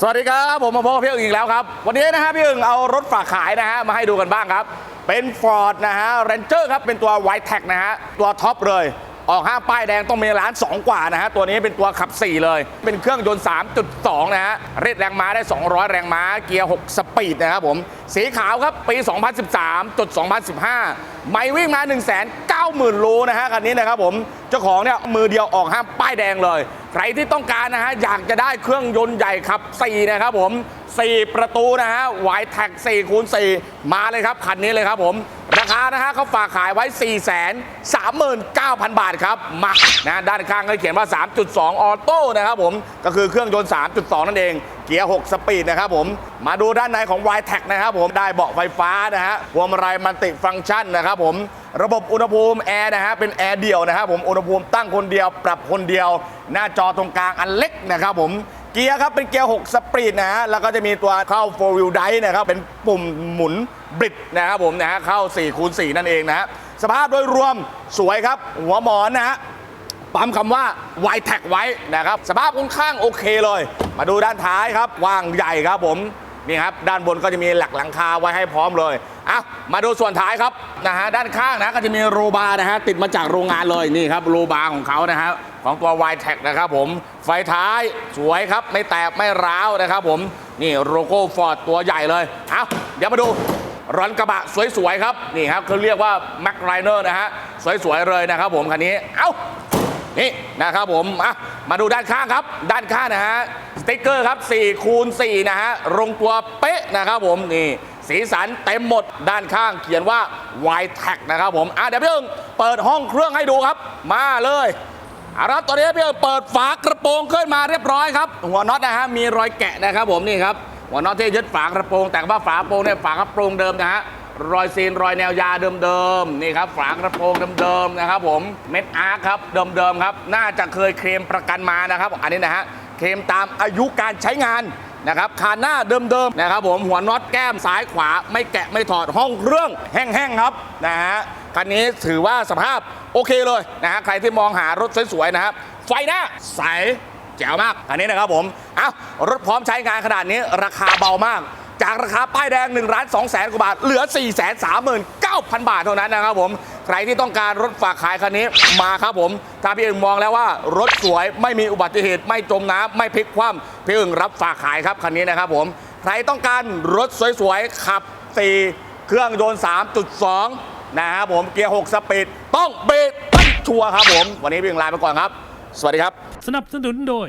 สวัสดีครับผมมาพบกับพี่อึ่งอีกแล้วครับ วันนี้นะฮะพี่อึ่งเอารถฝากขายนะฮะมาให้ดูกันบ้างครับ เป็น Ford นะฮะ Ranger ครับ เป็นตัว White Tech นะฮะ ตัวท็อปเลย ออกห้างป้ายแดงต้องมีล้าน 2 กว่านะฮะ ตัวนี้เป็นตัวขับ 4 เลย เป็นเครื่องยนต์ 3.2 นะฮะเรทแรงม้าได้ 200 แรงม้าเกียร์ 6 สปีดนะครับผม สีขาวครับปี 2013 จุด 2015 ไม่วิ่งมา 1 9 0 0 0 0โลนะฮะคันนี้นะครับผมเจ้าของเนี่ยมือเดียวออกห้ามป้ายแดงเลย ใครที่ต้องการนะฮะอยากจะได้เครื่องยนต์ใหญ่ขับ 4 นะครับผม 4 ประตูนะฮะวายแท็ก4คูณ4มาเลยครับคันนี้เลยครับผมราคานะฮะเขาฝากขายไว้ 4 3 9 0 0 0 บาทครับมานะด้านข้างก็เขียนว่า 3.2 ออโต้นะครับผมก็คือเครื่องยนต์ 3.2 นั่นเอง เกียร์ 6 สปีดนะครับผม มาดูด้านในของ y t e c นะครับผมได้เบาะไฟฟ้านะฮะพวงมาลัยมันติฟังก์ชันนะครับผม ระบบอุณหภูมิแอร์นะฮะเป็นแอร์เดี่ยวนะครับผมอุณหภูมิตั้งคนเดียว ปรับคนเดียว หน้าจอตรงกลางอันเล็กนะครับผมเกียร์ครับเป็นเกียร์ 6 สปรีดนะฮะแล้วก็จะมีตัวเข้า 4 wheel drive นะครับเป็นปุ่มหมุนบริดนะครับผมนะฮะเข้า4คูณ4นั่นเองนะฮะสภาพโดยรวมสวยครับ หัวหมอนนะฮะปั๊มคำว่า y t e c ไว้นะครับสภาพค่อนข้างโอเคเลย มาดูด้านท้ายครับว่างใหญ่ครับผมนี่ครับด้านบนก็จะมีหลักหลังคาไว้ให้พร้อมเลย อะมาดูส่วนท้ายครับนะฮะด้านข้างนะก็จะมีโรบาร์นะฮะติดมาจากโรงงานเลยนี่ครับโรบาร์ของเขานะฮะของตัว y t e c นะครับผมไฟท้ายสวยครับไม่แตกไม่ร้าวนะครับผมนี่โลโก้ฟอร์ดตัวใหญ่เลยเอาเดี๋ยวมาดูรอนกระบะสวยๆครับนี่ครับเขาเรียกว่า m a c r i n e r นะฮะสวยๆเลยนะครับผมคันนี้เอ้านี่นะครับผมอะมาดูด้านข้างครับ ด้านข้างนะฮะสติ๊กเกอร์ครับ4คูณ4นะฮะลงตัวเป๊ะนะครับผมนี่ สีสันเต็มหมดด้านข้างเขียนว่า y t e c นะครับผมอะเดี๋ยวพี่เอิงเปิดห้องเครื่องให้ดูครับ มาเลยอาละครับตอนนี้พี่เอิงเปิดฝากระโปรงขึ้นมาเรียบร้อยครับ หัวน็อตนะฮะมีรอยแกะนะครับผมนี่ครับหัวน็อตที่ยึดฝากระโปรง แต่ว่าฝากระโปรงเนี่ยฝากระโปรงเดิมนะฮะรอยซีนรอยแนวยาเดิมๆนี่ครับฝากระโปรงเดิมๆนะครับผมเม็ดอาร์คครับเดิมๆครับ น่าจะเคยเคลมประกันมานะครับ อันนี้นะฮะเคลมตามอายุการใช้งาน นะครับคานหน้าเดิมๆนะครับผมหัวน็อตแก้มซ้ายขวา ไม่แกะไม่ถอดห้องเครื่องแห้งๆครับนะฮะคันนี้ถือว่าสภาพโอเคเลยนะฮะใครที่มองหารถสวยๆนะครับไฟหน้าใสแจ๋วมากอันนี้นะครับผมเอ้ารถพร้อมใช้งานขนาดนี้ราคาเบามาก จากราคาป้ายแดง1ล้าน2แสนกว่าบาทเหลือ4 3 9 0 0 0 บาทเท่านั้นนะครับผม ใครที่ต้องการรถฝากขายคันนี้มาครับผม ถ้าพี่อึ่งมองแล้วว่ารถสวยไม่มีอุบัติเหตุไม่จมน้ำไม่พลิกคว่ำพี่อึ่งรับฝากขายครับคันนี้นะครับผม ใครต้องการรถสวยๆขับ4เครื่องยนต์3.2 นะครับผมเกียร์ 6 สปีดต้องเบรกต้องชัวร์ครับผม วันนี้พี่อึ่งลาไปก่อนครับ สวัสดีครับ สนับสนุนโดย